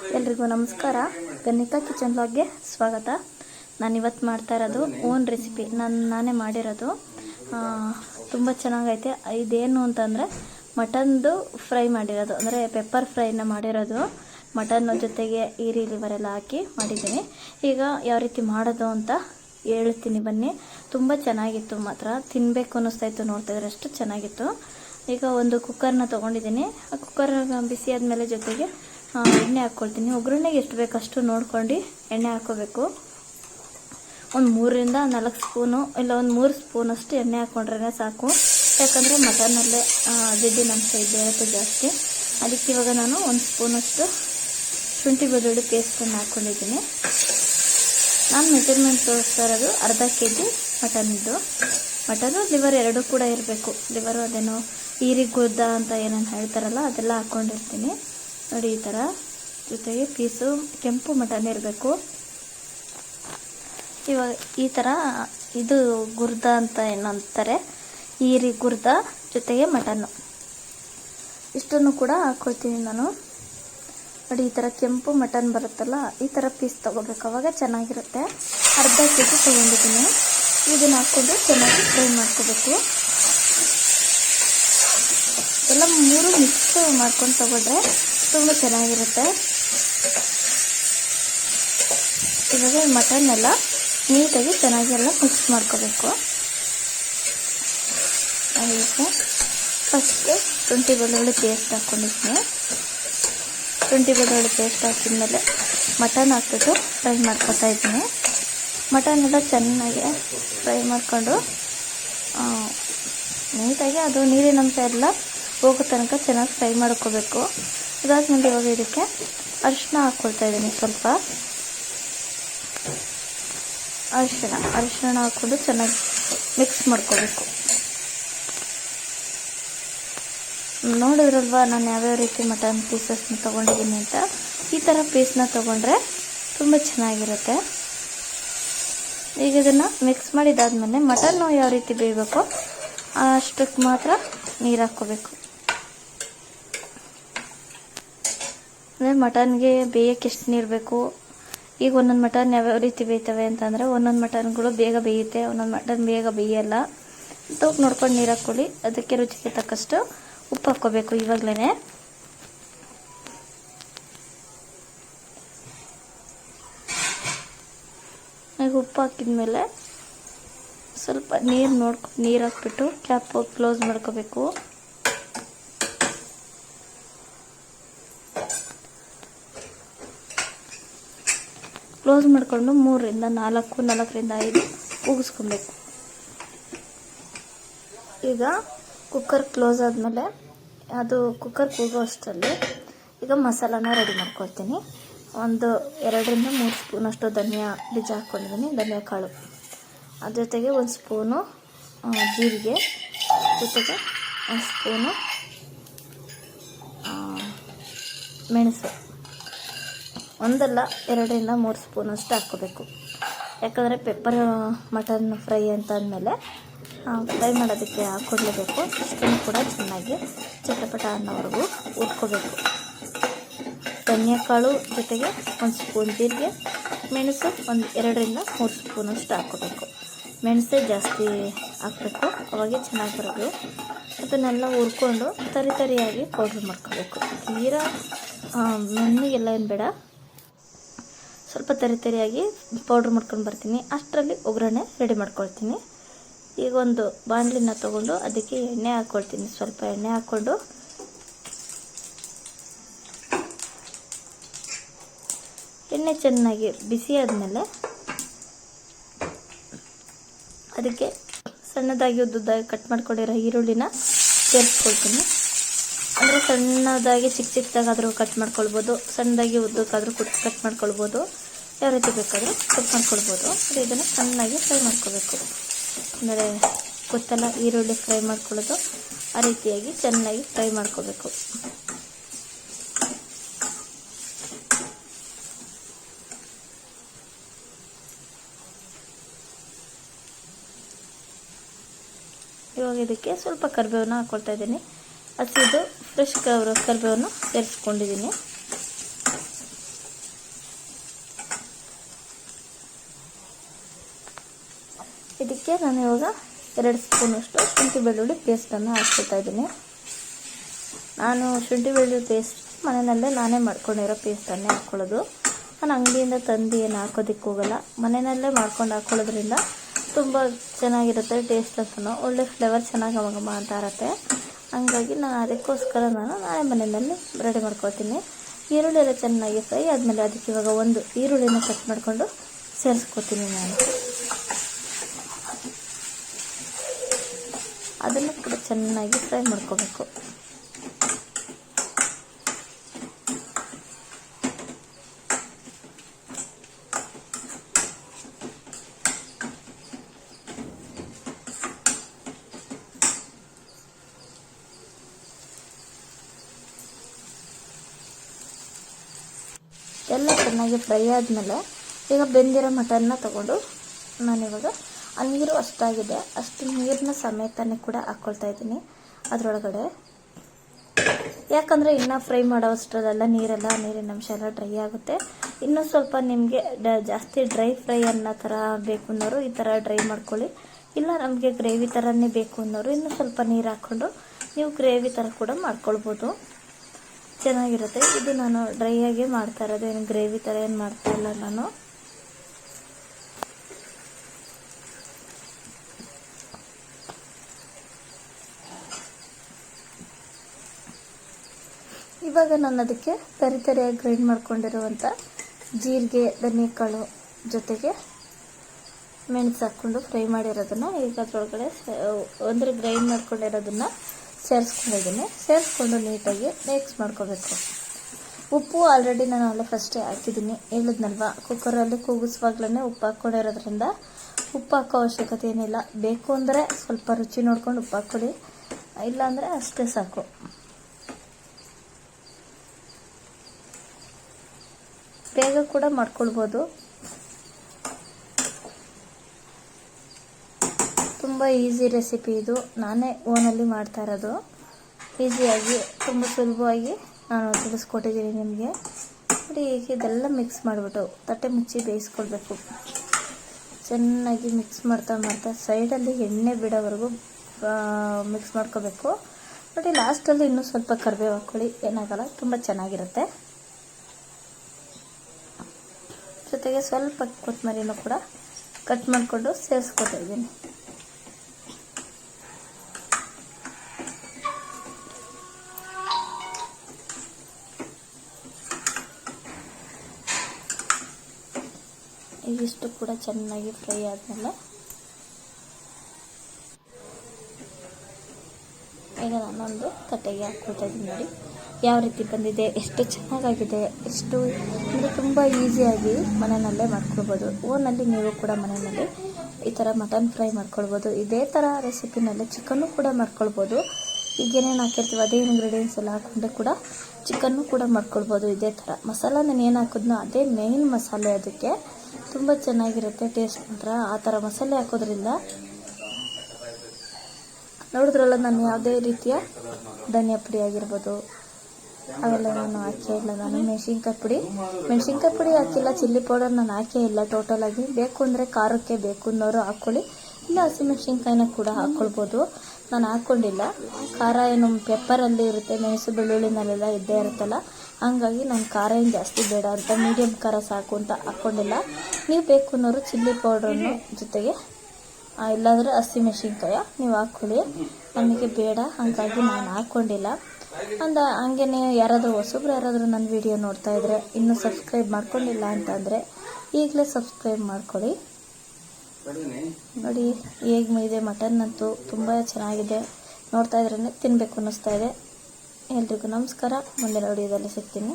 ಎಲ್ರಿಗೂ ನಮಸ್ಕಾರ. ಗಣಿತಾ ಕಿಚನ್ ಬ್ಲಾಗ್ಗೆ ಸ್ವಾಗತ. ನಾನು ಇವತ್ತು ಮಾಡ್ತಾ ಇರೋದು ಓನ್ ರೆಸಿಪಿ. ನಾನು, ನಾನೇ ಮಾಡಿರೋದು. ತುಂಬ ಚೆನ್ನಾಗೈತೆ. ಇದೇನು ಅಂತಂದರೆ ಮಟನ್ದು ಫ್ರೈ ಮಾಡಿರೋದು. ಅಂದರೆ ಪೆಪ್ಪರ್ ಫ್ರೈನ ಮಾಡಿರೋದು. ಮಟನ್ ಜೊತೆಗೆ ಈ ಎಲ್ಲ ಹಾಕಿ ಮಾಡಿದ್ದೀನಿ. ಈಗ ಯಾವ ರೀತಿ ಮಾಡೋದು ಅಂತ ಹೇಳ್ತೀನಿ ಬನ್ನಿ. ತುಂಬ ಚೆನ್ನಾಗಿತ್ತು ಮಾತ್ರ. ತಿನ್ನಬೇಕು ಅನ್ನಿಸ್ತಾ ಇತ್ತು, ನೋಡ್ತಾ ಇದ್ರೆ ಅಷ್ಟು ಚೆನ್ನಾಗಿತ್ತು. ಈಗ ಒಂದು ಕುಕ್ಕರ್ನ ತೊಗೊಂಡಿದ್ದೀನಿ. ಆ ಕುಕ್ಕರ್ ಬಿಸಿ ಆದಮೇಲೆ ಜೊತೆಗೆ ಎಣ್ಣೆ ಹಾಕ್ಕೊಳ್ತೀನಿ ಒಗ್ಗರಣೆಗೆ ಎಷ್ಟು ಬೇಕು ಅಷ್ಟು ನೋಡ್ಕೊಂಡು ಎಣ್ಣೆ ಹಾಕ್ಕೋಬೇಕು ಒಂದು ಮೂರರಿಂದ ನಾಲ್ಕು ಸ್ಪೂನು, ಇಲ್ಲ ಒಂದು ಮೂರು ಸ್ಪೂನಷ್ಟು ಎಣ್ಣೆ ಹಾಕ್ಕೊಂಡ್ರೆ ಸಾಕು. ಯಾಕಂದರೆ ಮಟನಲ್ಲೇ ಜಿಡ್ಡಿನ ಅಂಶ ಇರುತ್ತೆ ಜಾಸ್ತಿ. ಅದಕ್ಕೆ ಇವಾಗ ನಾನು ಒಂದು ಸ್ಪೂನಷ್ಟು ಶುಂಠಿ ಬೆಳ್ಳುಳ್ಳಿ ಪೇಸ್ಟನ್ನು ಹಾಕ್ಕೊಂಡಿದ್ದೀನಿ ನಾನು ಮೆಜರ್ಮೆಂಟ್ ತೋರಿಸ್ತಾ ಇರೋದು ಅರ್ಧ ಕೆ ಜಿ ಮಟನ್ದು. ಮಟನು ಲಿವರ್ ಎರಡೂ ಕೂಡ ಇರಬೇಕು. ಲಿವರು ಅದೇನೋ ಈರಿ ಗುದ್ದ ಅಂತ ಏನೇನು ಹೇಳ್ತಾರಲ್ಲ, ಅದೆಲ್ಲ ಹಾಕ್ಕೊಂಡಿರ್ತೀನಿ ನೋಡಿ ಈ ಥರ ಜೊತೆಗೆ ಪೀಸು, ಕೆಂಪು ಮಟನ್ ಇರಬೇಕು. ಇವಾಗ ಈ ಥರ ಇದು ಗುರ್ದ ಅಂತ ಏನಂತಾರೆ. ಈರಿ ಗುರ್ದ, ಜೊತೆಗೆ ಮಟನ್ನು. ಇಷ್ಟನ್ನು ಕೂಡ ಹಾಕ್ಕೊಳ್ತೀನಿ ನಾನು. ನೋಡಿ ಈ ಥರ ಕೆಂಪು ಮಟನ್ ಬರುತ್ತಲ್ಲ, ಈ ಥರ ಪೀಸ್ ತೊಗೋಬೇಕು. ಅವಾಗ ಚೆನ್ನಾಗಿರುತ್ತೆ. ಅರ್ಧ ಕೆ ಜಿ ತೊಗೊಂಡಿದ್ದೀನಿ. ಇದನ್ನು ಹಾಕ್ಕೊಂಡು ಚೆನ್ನಾಗಿ ಫ್ರೈ ಮಾಡ್ಕೋಬೇಕು. ಎಲ್ಲ ಮೂರು ಮಿಕ್ಸ್ ಮಾಡ್ಕೊಂಡು ತಗೊಂಡ್ರೆ ತುಂಬ ಚೆನ್ನಾಗಿರುತ್ತೆ. ಇವಾಗ ಈ ಮಟನ್ ಎಲ್ಲ ನೀಟಾಗಿ ಚೆನ್ನಾಗಿ ಎಲ್ಲ ಮಿಕ್ಸ್ ಮಾಡ್ಕೋಬೇಕು. ಅದಕ್ಕೆ ಫಸ್ಟು ಶುಂಠಿ ಬೆಳ್ಳುಳ್ಳಿ ಪೇಸ್ಟ್ ಹಾಕ್ಕೊಂಡಿದ್ದೀನಿ ಶುಂಠಿ ಬೆಳ್ಳುಳ್ಳಿ ಪೇಸ್ಟ್ ಹಾಕಿದ್ಮೇಲೆ ಮಟನ್ ಹಾಕ್ಬಿಟ್ಟು ಫ್ರೈ ಮಾಡ್ಕೊತಾ ಇದ್ದೀನಿ. ಮಟನ್ ಎಲ್ಲ ಚೆನ್ನಾಗಿ ಫ್ರೈ ಮಾಡಿಕೊಂಡು ನೀಟಾಗಿ ಅದು ನೀರಿನಂಶ ಎಲ್ಲ ಹೋಗೋ ತನಕ ಚೆನ್ನಾಗಿ ಫ್ರೈ ಮಾಡ್ಕೋಬೇಕು. ಅದಾದ್ಮೇಲೆ ಇವಾಗ ಇದಕ್ಕೆ ಅರಿಶಿನ ಹಾಕ್ಕೊಳ್ತಾ ಇದ್ದೀನಿ ಸ್ವಲ್ಪ. ಅರಿಶಿನ ಅರಿಶಿನ ಹಾಕ್ಕೊಂಡು ಚೆನ್ನಾಗಿ ಮಿಕ್ಸ್ ಮಾಡ್ಕೋಬೇಕು. ನೋಡಿದ್ರಲ್ವಾ, ನಾನು ಯಾವ್ಯಾವ ರೀತಿ ಮಟನ್ ಪೀಸಸ್ನ ತೊಗೊಂಡಿದ್ದೀನಿ ಅಂತ? ಈ ಥರ ಪೀಸ್ನ ತೊಗೊಂಡ್ರೆ ತುಂಬ ಚೆನ್ನಾಗಿರುತ್ತೆ. ಈಗ ಇದನ್ನು ಮಿಕ್ಸ್ ಮಾಡಿದಾದ್ಮೇಲೆ ಮಟನ್ನು ಯಾವ ರೀತಿ ಬೇಯಬೇಕೋ ಅಷ್ಟಕ್ಕೆ ಮಾತ್ರ ನೀರು ಹಾಕ್ಕೋಬೇಕು. ಅಂದರೆ ಮಟನ್ಗೆ ಬೇಯಕ್ಕೆ ಎಷ್ಟು ನೀರು ಬೇಕು? ಈಗ ಒಂದೊಂದು ಮಟನ್ ಯಾವ್ಯಾವ ರೀತಿ ಬೇಯ್ತವೆ ಅಂತಂದರೆ ಒಂದೊಂದು ಮಟನ್ಗಳು ಬೇಗ ಬೇಯುತ್ತೆ, ಒಂದೊಂದು ಮಟನ್ ಬೇಗ ಬೇಯಲ್ಲ. ತೂಕ್ ನೋಡ್ಕೊಂಡು ನೀರು ಹಾಕ್ಕೊಳ್ಳಿ. ಅದಕ್ಕೆ ರುಚಿಗೆ ತಕ್ಕಷ್ಟು ಉಪ್ಪು ಹಾಕ್ಕೋಬೇಕು ಇವಾಗಲೇ ಈಗ ಉಪ್ಪು ಹಾಕಿದ್ಮೇಲೆ ಸ್ವಲ್ಪ ನೀರು ನೋಡ್ಕೊ, ನೀರು ಹಾಕ್ಬಿಟ್ಟು ಕ್ಯಾಪ್ ಕ್ಲೋಸ್ ಮಾಡ್ಕೋಬೇಕು. ಕ್ಲೋಸ್ ಮಾಡಿಕೊಂಡು ಮೂರರಿಂದ ನಾಲ್ಕು, ನಾಲ್ಕರಿಂದ ಐದು ಕೂಗಿಸ್ಕೊಬೇಕು. ಈಗ ಕುಕ್ಕರ್ ಕ್ಲೋಸ್ ಆದಮೇಲೆ ಅದು ಕುಕ್ಕರ್ ಕೂಗೋ ಅಷ್ಟರಲ್ಲಿ ಈಗ ಮಸಾಲಾನ ರೆಡಿ ಮಾಡ್ಕೊಳ್ತೀನಿ. ಒಂದು ಎರಡರಿಂದ ಮೂರು ಸ್ಪೂನಷ್ಟು ಧನಿಯಾ ಬೀಜ ಹಾಕ್ಕೊಂಡಿದ್ದೀನಿ ಧನಿಯಾ ಕಾಳು. ಅದ್ರ ಜೊತೆಗೆ ಒಂದು ಸ್ಪೂನು ಜೀರಿಗೆ. ಜೊತೆಗೆ ಒಂದು ಸ್ಪೂನು ಮೆಣಸು. ಒಂದಲ್ಲ, ಎರಡರಿಂದ ಮೂರು ಸ್ಪೂನಷ್ಟು ಹಾಕ್ಕೋಬೇಕು. ಯಾಕಂದರೆ ಪೆಪ್ಪರ್ ಮಟನ್ ಫ್ರೈ ಅಂತ ಅಂದಮೇಲೆ ಫ್ರೈ ಮಾಡೋದಕ್ಕೆ ಹಾಕ್ಕೊಡ್ಲೇಬೇಕು. ಸ್ಪೂನ್ ಕೂಡ ಚೆನ್ನಾಗಿ ಚಟಪಟ ಅನ್ನೋವರೆಗೂ ಹುರ್ಕೋಬೇಕು. ಧನಿಯಾಕಾಳು ಜೊತೆಗೆ ಒಂದು ಸ್ಪೂನ್ ಜೀರಿಗೆ, ಮೆಣಸು ಒಂದು ಎರಡರಿಂದ ಮೂರು ಸ್ಪೂನಷ್ಟು ಹಾಕ್ಕೋಬೇಕು. ಮೆಣಸೇ ಜಾಸ್ತಿ ಹಾಕಬೇಕು, ಅವಾಗೆ ಚೆನ್ನಾಗಿ ಬರೋದು. ಅದನ್ನೆಲ್ಲ ಹುರ್ಕೊಂಡು ತರಿ ತರಿಯಾಗಿ ಪೌಡ್ರ್ ಮಾಡ್ಕೋಬೇಕು. ತೀರಾ ಮಣ್ಣಿಗೆಲ್ಲ ಏನು ಬೇಡ. ಸ್ವಲ್ಪ ತರಿ ತರಿಯಾಗಿ ಪೌಡ್ರ್ ಮಾಡ್ಕೊಂಡು ಬರ್ತೀನಿ. ಅಷ್ಟರಲ್ಲಿ ಒಗ್ಗರಣೆ ರೆಡಿ ಮಾಡ್ಕೊಳ್ತೀನಿ. ಈಗ ಒಂದು ಬಾಣಲಿನ ತೊಗೊಂಡು ಅದಕ್ಕೆ ಎಣ್ಣೆ ಹಾಕ್ಕೊಳ್ತೀನಿ ಸ್ವಲ್ಪ ಎಣ್ಣೆ ಹಾಕ್ಕೊಂಡು ಎಣ್ಣೆ ಚೆನ್ನಾಗಿ ಬಿಸಿ ಆದಮೇಲೆ ಅದಕ್ಕೆ ಸಣ್ಣದಾಗಿ ಉದ್ದುದ್ದಾಗಿ ಕಟ್ ಮಾಡ್ಕೊಂಡಿರೋ ಈರುಳ್ಳಿನ ಸೇರಿಸ್ಕೊಳ್ತೀನಿ. ಅಂದರೆ ಸಣ್ಣದಾಗಿ ಚಿಕ್ಕ ಚಿಕ್ಕದಾಗಾದರೂ ಕಟ್ ಮಾಡ್ಕೊಳ್ಬೋದು, ಸಣ್ಣದಾಗಿ ಉದ್ದಕ್ಕಾದರೂ ಕಟ್ ಮಾಡ್ಕೊಳ್ಬೋದು, ಯಾವ ರೀತಿ ಬೇಕಾದರೂ ಕಟ್ ಮಾಡ್ಕೊಳ್ಬೋದು. ಇದನ್ನು ಸಣ್ಣದಾಗಿ ಫ್ರೈ ಮಾಡ್ಕೋಬೇಕು. ಅಂದರೆ ಗೊತ್ತಲ್ಲ, ಈರುಳ್ಳಿ ಫ್ರೈ ಮಾಡ್ಕೊಳ್ಳೋದು ಆ ರೀತಿಯಾಗಿ ಚೆನ್ನಾಗಿ ಫ್ರೈ ಮಾಡ್ಕೋಬೇಕು. ಇವಾಗ ಇದಕ್ಕೆ ಸ್ವಲ್ಪ ಕರಿಬೇವನ್ನ ಹಾಕ್ಕೊಳ್ತಾ ಇದ್ದೀನಿ. ಹಸಿದು ಫ್ರೆಶ್ ಕರ್ಬೇವನ್ನು ಸೇರಿಸ್ಕೊಂಡಿದ್ದೀನಿ. ಇದಕ್ಕೆ ನಾನು ಇವಾಗ ಎರಡು ಸ್ಪೂನಷ್ಟು ಶುಂಠಿ ಬೆಳ್ಳುಳ್ಳಿ ಪೇಸ್ಟನ್ನು ಹಾಕ್ಕೊತಾ ಇದ್ದೀನಿ. ನಾನು ಶುಂಠಿ ಬೆಳ್ಳುಳ್ಳಿ ಪೇಸ್ಟ್ ಮನೆಯಲ್ಲೇ ನಾನೇ ಮಾಡ್ಕೊಂಡಿರೋ ಪೇಸ್ಟನ್ನೇ ಹಾಕ್ಕೊಳ್ಳೋದು ನಾನು ಅಂಗಡಿಯಿಂದ ತಂದು ಏನು ಹಾಕೋದಕ್ಕೆ ಹೋಗಲ್ಲ. ಮನೆಯಲ್ಲೇ ಮಾಡ್ಕೊಂಡು ಹಾಕ್ಕೊಳ್ಳೋದ್ರಿಂದ ತುಂಬ ಚೆನ್ನಾಗಿರುತ್ತೆ ಟೇಸ್ಟ್ ಅಂತ ಒಳ್ಳೆ ಫ್ಲೇವರ್ ಚೆನ್ನಾಗಿ ಅವಾಗಮ್ಮ ಅಂತ ಇರುತ್ತೆ. ಹಂಗಾಗಿ ನಾನು ಅದಕ್ಕೋಸ್ಕರ ನಾನು ನಾಳೆ ಮನೆಯಲ್ಲಿ ರೆಡಿ ಮಾಡ್ಕೊಳ್ತೀನಿ. ಈರುಳ್ಳಿ ಎಲ್ಲ ಚೆನ್ನಾಗಿ ಫ್ರೈ ಆದಮೇಲೆ ಅದಕ್ಕೆ ಇವಾಗ ಒಂದು ಈರುಳ್ಳಿನ ಕಟ್ ಮಾಡಿಕೊಂಡು ಸೇರಿಸ್ಕೊತೀನಿ ನಾನು. ಅದನ್ನು ಕೂಡ ಚೆನ್ನಾಗಿ ಫ್ರೈ ಮಾಡ್ಕೋಬೇಕು. ಎಲ್ಲ ಚೆನ್ನಾಗಿ ಫ್ರೈ ಆದಮೇಲೆ ಈಗ ಬೆಂದಿರೋ ಮಟನ್ನ ತಗೊಂಡು ನಾನಿವಾಗ ಆ ನೀರು ಅಷ್ಟಾಗಿದೆ. ಅಷ್ಟು ನೀರನ್ನ ಸಮೇತನೇ ಕೂಡ ಹಾಕ್ಕೊಳ್ತಾ ಇದ್ದೀನಿ ಅದರೊಳಗಡೆ. ಯಾಕಂದರೆ ಇನ್ನೂ ಫ್ರೈ ಮಾಡೋ ಅಷ್ಟರಲ್ಲೆಲ್ಲ ನೀರೆಲ್ಲ, ನೀರಿನ ಅಂಶ ಎಲ್ಲ ಡ್ರೈ ಆಗುತ್ತೆ. ಇನ್ನೂ ಸ್ವಲ್ಪ ನಿಮಗೆ ಡ, ಜಾಸ್ತಿ ಡ್ರೈ ಫ್ರೈ ಅನ್ನೋ ಥರ ಬೇಕು ಅನ್ನೋರು ಈ ಥರ ಡ್ರೈ ಮಾಡ್ಕೊಳ್ಳಿ. ಇಲ್ಲ ನಮಗೆ ಗ್ರೇವಿ ಥರನೇ ಬೇಕು ಅನ್ನೋರು ಇನ್ನೂ ಸ್ವಲ್ಪ ನೀರು ಹಾಕ್ಕೊಂಡು ನೀವು ಗ್ರೇವಿ ಥರ ಕೂಡ ಮಾಡ್ಕೊಳ್ಬೋದು. ಚೆನ್ನಾಗಿರುತ್ತೆ. ಇದು ನಾನು ಡ್ರೈ ಆಗಿ ಮಾಡ್ತಾ ಇರೋದು. ಏನು ಗ್ರೇವಿ ಥರ ಏನು ಮಾಡ್ತಾ ಇಲ್ಲ ನಾನು. ಇವಾಗ ನಾನು ಅದಕ್ಕೆ ತರಿ ತರಿಯಾಗಿ ಗ್ರೈಂಡ್ ಮಾಡ್ಕೊಂಡಿರುವಂಥ ಜೀರಿಗೆ ಧನಿಕಾಳು ಜೊತೆಗೆ ಮೆಣಸು ಹಾಕ್ಕೊಂಡು ಫ್ರೈ ಮಾಡಿರೋದನ್ನು ಈಗ ಅದರೊಳಗಡೆ ಅಂದರೆ ಗ್ರೈಂಡ್ ಮಾಡ್ಕೊಂಡಿರೋದನ್ನು ಸೇರಿಸ್ಕೊಂಡಿದ್ದೀನಿ. ಸೇರಿಸ್ಕೊಂಡು ನೀಟಾಗಿ ಮಿಕ್ಸ್ ಮಾಡ್ಕೋಬೇಕು. ಉಪ್ಪು ಆಲ್ರೆಡಿ ನಾನು ಅಲ್ಲೇ ಫಸ್ಟೇ ಹಾಕಿದ್ದೀನಿ. ಹೇಳಿದ್ನಲ್ವ? ಕುಕ್ಕರಲ್ಲಿ ಕೂಗಿಸುವಾಗ್ಲೇ ಉಪ್ಪು ಹಾಕ್ಕೊಂಡಿರೋದ್ರಿಂದ ಉಪ್ಪು ಹಾಕೋ ಅವಶ್ಯಕತೆ ಏನಿಲ್ಲ. ಬೇಕು ಅಂದರೆ ಸ್ವಲ್ಪ ರುಚಿ ನೋಡ್ಕೊಂಡು ಉಪ್ಪು ಹಾಕ್ಕೊಳ್ಳಿ ಇಲ್ಲಾಂದರೆ ಅಷ್ಟೇ ಸಾಕು. ಬೇಗ ಕೂಡ ಮಾಡ್ಕೊಳ್ಬೋದು. ತುಂಬ ಈಸಿ ರೆಸಿಪಿ ಇದು. ನಾನೇ ಓನಲ್ಲಿ ಮಾಡ್ತಾ ಇರೋದು. ಈಸಿಯಾಗಿ ತುಂಬ ಸುಲಭವಾಗಿ ನಾನು ತಿಳಿಸ್ಕೊಟ್ಟಿದ್ದೀನಿ ನಿಮಗೆ. ನೋಡಿ, ಈಗ ಇದೆಲ್ಲ ಮಿಕ್ಸ್ ಮಾಡಿಬಿಟ್ಟು ತಟ್ಟೆ ಮುಚ್ಚಿ ಬೇಯಿಸ್ಕೊಳ್ಬೇಕು. ಚೆನ್ನಾಗಿ ಮಿಕ್ಸ್ ಮಾಡ್ತಾ ಮಾಡ್ತಾ ಸೈಡಲ್ಲಿ ಎಣ್ಣೆ ಬಿಡೋವರೆಗೂ ಮಿಕ್ಸ್ ಮಾಡ್ಕೋಬೇಕು. ನೋಡಿ ಲಾಸ್ಟಲ್ಲಿ ಇನ್ನೂ ಸ್ವಲ್ಪ ಕರಿಬೇವು ಹಾಕ್ಕೊಳ್ಳಿ ಏನಾಗಲ್ಲ, ತುಂಬ ಚೆನ್ನಾಗಿರುತ್ತೆ. ಜೊತೆಗೆ ಸ್ವಲ್ಪ ಕೊತ್ತಂಬರಿನೂ ಕೂಡ ಕಟ್ ಮಾಡಿಕೊಂಡು ಸೇರಿಸ್ಕೊತಾ ಇದ್ದೀನಿ. ಇದಿಷ್ಟು ಕೂಡ ಚೆನ್ನಾಗಿ ಫ್ರೈ ಆದಮೇಲೆ ಈಗ ನಾನೊಂದು ತಟ್ಟೆಗೆ ಹಾಕ್ಕೊಳ್ತಾ ಇದ್ದೀನಿ ನೋಡಿ. ಯಾವ ರೀತಿ ಬಂದಿದೆ, ಎಷ್ಟು ಚೆನ್ನಾಗಾಗಿದೆ, ಎಷ್ಟು ಅಂದರೆ ತುಂಬ ಈಸಿಯಾಗಿ ಮನೆಯಲ್ಲೇ ಮಾಡ್ಕೊಳ್ಬೋದು. ಓನಲ್ಲಿ ನೀವು ಕೂಡ ಮನೆಯಲ್ಲಿ ಈ ಥರ ಮಟನ್ ಫ್ರೈ ಮಾಡ್ಕೊಳ್ಬೋದು. ಇದೇ ಥರ ರೆಸಿಪಿನಲ್ಲಿ ಚಿಕನ್ನು ಕೂಡ ಮಾಡ್ಕೊಳ್ಬೋದು. ಈಗ ಏನೇನು ಹಾಕಿರ್ತೀವಿ ಅದೇ ಇಂಗ್ರೀಡಿಯೆಂಟ್ಸ್ ಎಲ್ಲ ಹಾಕೊಂಡು ಕೂಡ ಚಿಕನ್ನು ಕೂಡ ಮಾಡ್ಕೊಳ್ಬೋದು ಇದೇ ಥರ ಮಸಾಲ ನಾನು ಏನು ಹಾಕಿದ್ನೋ ಅದೇ ಮೇಯ್ನ್ ಮಸಾಲೆ ಅದಕ್ಕೆ. ತುಂಬ ಚೆನ್ನಾಗಿರುತ್ತೆ ಟೇಸ್ಟ್ ಮಾತ್ರ. ಆ ಥರ ಮಸಾಲೆ ಹಾಕೋದ್ರಿಂದ ನೋಡಿದ್ರಲ್ಲ, ನಾನು ಯಾವುದೇ ರೀತಿಯ ಧನಿಯಾ ಪುಡಿ ಆಗಿರ್ಬೋದು, ಅವೆಲ್ಲ ನಾನು ಹಾಕೇ ಇಲ್ಲ. ನಾನು ಮೆಣಸಿನ್ಕಾಯಿ ಪುಡಿ. ಮೆಣಸಿನ್ಕಾಯಿ ಪುಡಿ ಹಾಕಿಲ್ಲ, ಚಿಲ್ಲಿ ಪೌಡರ್ ನಾನು ಹಾಕೇ ಇಲ್ಲ. ಟೋಟಲಾಗಿ ಬೇಕು ಅಂದರೆ ಖಾರಕ್ಕೆ ಬೇಕು ಅನ್ನೋರು ಹಾಕ್ಕೊಳ್ಳಿ ಇಲ್ಲ, ಹಸಿಮೆಣಸಿನ್ಕಾಯಿನ ಕೂಡ ಹಾಕ್ಕೊಳ್ಬೋದು ನಾನು ಹಾಕ್ಕೊಂಡಿಲ್ಲ ಖಾರ ಏನು ಪೆಪ್ಪರಲ್ಲಿ ಇರುತ್ತೆ, ಮೆಣಸು ಬೆಳ್ಳುಳ್ಳಿನಲ್ಲೆಲ್ಲ ಇದ್ದೇ ಇರುತ್ತಲ್ಲ, ಹಾಗಾಗಿ ನಾನು ಖಾರ ಏನು ಜಾಸ್ತಿ ಬೇಡ ಅಂತ ಮೀಡಿಯಮ್ ಖಾರ ಸಾಕು ಅಂತ ಹಾಕ್ಕೊಂಡಿಲ್ಲ ನೀವು ಬೇಕು ಅನ್ನೋರು ಚಿಲ್ಲಿ ಪೌಡ್ರನ್ನು ಜೊತೆಗೆ ಇಲ್ಲಾಂದರೆ ಹಸಿಮೆಣ್ಸಿನ್ಕಾಯ ನೀವು ಹಾಕ್ಕೊಳ್ಳಿ ನಮಗೆ ಬೇಡ, ಹಾಗಾಗಿ ನಾನು ಹಾಕ್ಕೊಂಡಿಲ್ಲ ಅಂದ, ಹಂಗೇನೆ ಯಾರಾದರೂ ಹೊಸಬ್ರು ಯಾರಾದರೂ ನನ್ನ ವಿಡಿಯೋ ನೋಡ್ತಾ ಇದ್ದರೆ ಇನ್ನೂ ಸಬ್ಸ್ಕ್ರೈಬ್ ಮಾಡ್ಕೊಂಡಿಲ್ಲ ಅಂತಂದರೆ, ಈಗಲೇ ಸಬ್ಸ್ಕ್ರೈಬ್ ಮಾಡ್ಕೊಳ್ಳಿ. ನೋಡಿ, ಹೇಗೆ ಇದೆ ಮಟನ್ ಅಂತೂ ತುಂಬ ಚೆನ್ನಾಗಿದೆ. ನೋಡ್ತಾ ಇದ್ರೆ ತಿನ್ನಬೇಕು ಅನ್ನಿಸ್ತಾ ಇದೆ. ಎಲ್ರಿಗೂ ನಮಸ್ಕಾರ. ಮುಂದಿನ ವಿಡಿಯೋದಲ್ಲಿ ಸಿಗ್ತೀನಿ.